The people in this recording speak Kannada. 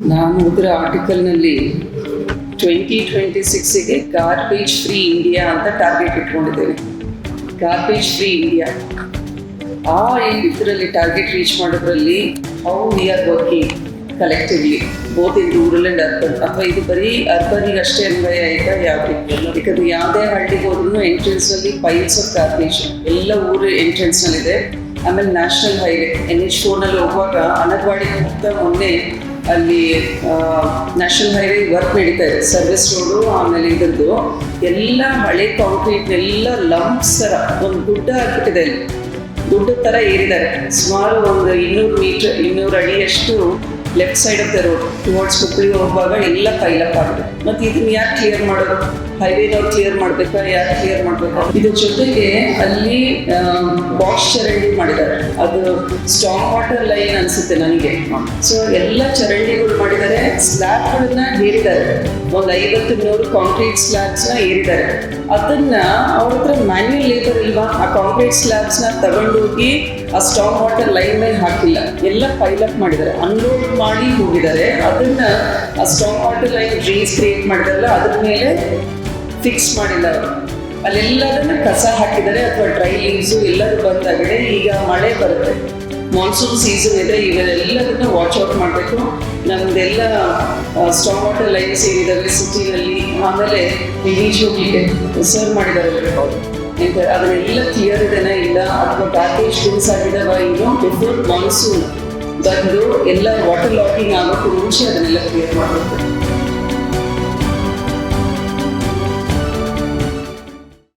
ನಾನು ಆರ್ಟಿಕಲ್ ಆರ್ಟಿಕಲ್ನಲ್ಲಿ ಟ್ವೆಂಟಿ ಟ್ವೆಂಟಿ ಸಿಕ್ಸಿಗೆ ಗಾರ್ಬೇಜ್ ಫ್ರೀ ಇಂಡಿಯಾ ಅಂತ ಟಾರ್ಗೆಟ್ ಇಟ್ಕೊಂಡಿದ್ದೇವೆ ಗಾರ್ಬೇಜ್ ಫ್ರೀ ಇಂಡಿಯಾ ಆ ಇದರಲ್ಲಿ ಟಾರ್ಗೆಟ್ ರೀಚ್ ಮಾಡೋದ್ರಲ್ಲಿ how we are working collectively both in rural and urban ಅಥವಾ ಇದು ಬರೀ ಅರ್ಬನಿಗೆ ಅಷ್ಟೇ ಅನ್ವಯ ಆಯ್ತಾ? ಯಾವುದೇ? ಯಾಕಂದ್ರೆ ಯಾವುದೇ ಹಳ್ಳಿಗೆ ಹೋದ್ರೂ ಎಂಟ್ರೆನ್ಸ್ನಲ್ಲಿ ಪೈಲ್ಸ್ ಆಫ್ ಗಾರ್ಬೇಜ್ ಎಲ್ಲ ಊರು ಎಂಟ್ರೆನ್ಸ್ನಲ್ಲಿದೆ ಆಮೇಲೆ ನ್ಯಾಷನಲ್ ಹೈವೇ, ಎನ್ ಎಚ್ ಫೋರ್ನಲ್ಲಿ ಹೋಗುವಾಗ ಅನಗವಾಡಿ ಹೋಗ್ತಾ ಮೊನ್ನೆ ಅಲ್ಲಿ ನ್ಯಾಷನಲ್ ಹೈವೇ ವರ್ಕ್ ನಡೀತಾ ಇದೆ. ಸರ್ವಿಸ್ ರೋಡು, ಆಮೇಲೆ ಇದ್ದದ್ದು ಎಲ್ಲ ಹಳೆ ಕಾಂಕ್ರೀಟ್ ಎಲ್ಲ ಲಂಪ್ಸ್ ಥರ ಒಂದು ಗುಡ್ಡ ಆಗ್ಬಿಟ್ಟಿದೆ ಅಲ್ಲಿ. ಗುಡ್ಡದ ಥರ ಏರಿದ್ದಾರೆ. ಸುಮಾರು ಒಂದು ಇನ್ನೂರು ಮೀಟರ್ ಇನ್ನೂರು ಅಡಿಯಷ್ಟು left side of the road towards Hubli ಹೋಗುವಾಗ ಎಲ್ಲ ಪೈಲಪ್ ಆಗಿದೆ ಮತ್ತೆ ಇದನ್ನ ಯಾಕೆ ಕ್ಲಿಯರ್ ಮಾಡೋದು? ಹೈವೇದವ್ರು ಕ್ಲಿಯರ್ ಮಾಡಬೇಕಾ? ಯಾರು ಕ್ಲಿಯರ್ ಮಾಡಬೇಕಾ? ಇದ್ರ ಜೊತೆಗೆ ಅಲ್ಲಿ ಬಾಕ್ಸ್ ಚರಂಡಿ ಮಾಡಿದ್ದಾರೆ. ಅದು ಸ್ಟಾಂಗ್ ವಾಟರ್ ಲೈನ್ ಅನ್ಸುತ್ತೆ ನನಗೆ. ಸೊ ಎಲ್ಲ ಚರಂಡಿಗಳು ಮಾಡಿದ್ದಾರೆ. ಸ್ಲ್ಯಾಬ್ಗಳನ್ನ ಹೇರಿದ್ದಾರೆ ಒಂದು ಐವತ್ತು ನೂರು ಕಾಂಕ್ರೀಟ್ ಸ್ಲ್ಯಾಬ್ಸ್ನ ಏರಿದ್ದಾರೆ. ಅದನ್ನ ಅವ್ರ ಹತ್ರ ಮ್ಯಾನ್ಯಲ್ ಲೇಬರ್ ಇಲ್ವಾ? ಆ ಕಾಂಕ್ರೀಟ್ ಸ್ಲ್ಯಾಬ್ಸ್ನ ತಗೊಂಡೋಗಿ ಆ ಸ್ಟಾಕ್ ವಾಟರ್ ಲೈನ್ ಮೇಲೆ ಹಾಕಿಲ್ಲ ಎಲ್ಲ ಪೈಲಪ್ ಮಾಡಿದ್ದಾರೆ. ಅನ್ಲೋಡ್ ಮಾಡಿ ಹೋಗಿದ್ದಾರೆ. ಅದನ್ನ ಆ ಸ್ಟಾಕ್ ವಾಟರ್ ಲೈನ್ ಡ್ರೀಸ್ ಕ್ರಿಯೇಟ್ ಮಾಡಿದಾರಲ್ಲ, ಅದ್ರ ಮೇಲೆ ಫಿಕ್ಸ್ ಮಾಡಿಲ್ಲ ಅವರು. ಅಲ್ಲೆಲ್ಲದನ್ನ ಕಸ ಹಾಕಿದ್ದಾರೆ, ಅಥವಾ ಡ್ರೈ ಲೀವ್ಸು ಎಲ್ಲರೂ ಬಂದಾಗಿದೆ. ಈಗ ಮಳೆ ಬರುತ್ತೆ. ಮಾನ್ಸೂನ್ ಸೀಸನ್ ಇದೆ. ಇವೆಲ್ಲದನ್ನ ವಾಚ್ ಔಟ್ ಮಾಡಬೇಕು. ನಮ್ದೆಲ್ಲ ಸ್ಟಾಕ್ ವಾಟರ್ ಲೈನ್ಸ್ ಏನಿದಾವೆ ಸಿಟಿನಲ್ಲಿ ಆಮೇಲೆ ಹೋಗ್ಲಿಕ್ಕೆ ಸರ್ವ್ ಮಾಡಿದ್ದಾರೆ. ಅವರು ಎಂತ ಅದನ್ನೆಲ್ಲ ಕ್ಲಿಯರ್ ಇದೆನಾ ಇಲ್ಲ ಅಥವಾ ಪ್ಯಾಕೇಜ್ ಬಿಲ್ಸ್ ಆಗಿದಾವ ಇನ್ನು ಬಿಫೋರ್ ಮಾನ್ಸೂನ್ ಬಂದು ಎಲ್ಲ ವಾಟರ್ ಲಾಕಿಂಗ್ ಆಗೋಕ್ಕೂ ಮುಂಚೆ ಅದನ್ನೆಲ್ಲ ಕ್ಲಿಯರ್ ಮಾಡಬೇಕು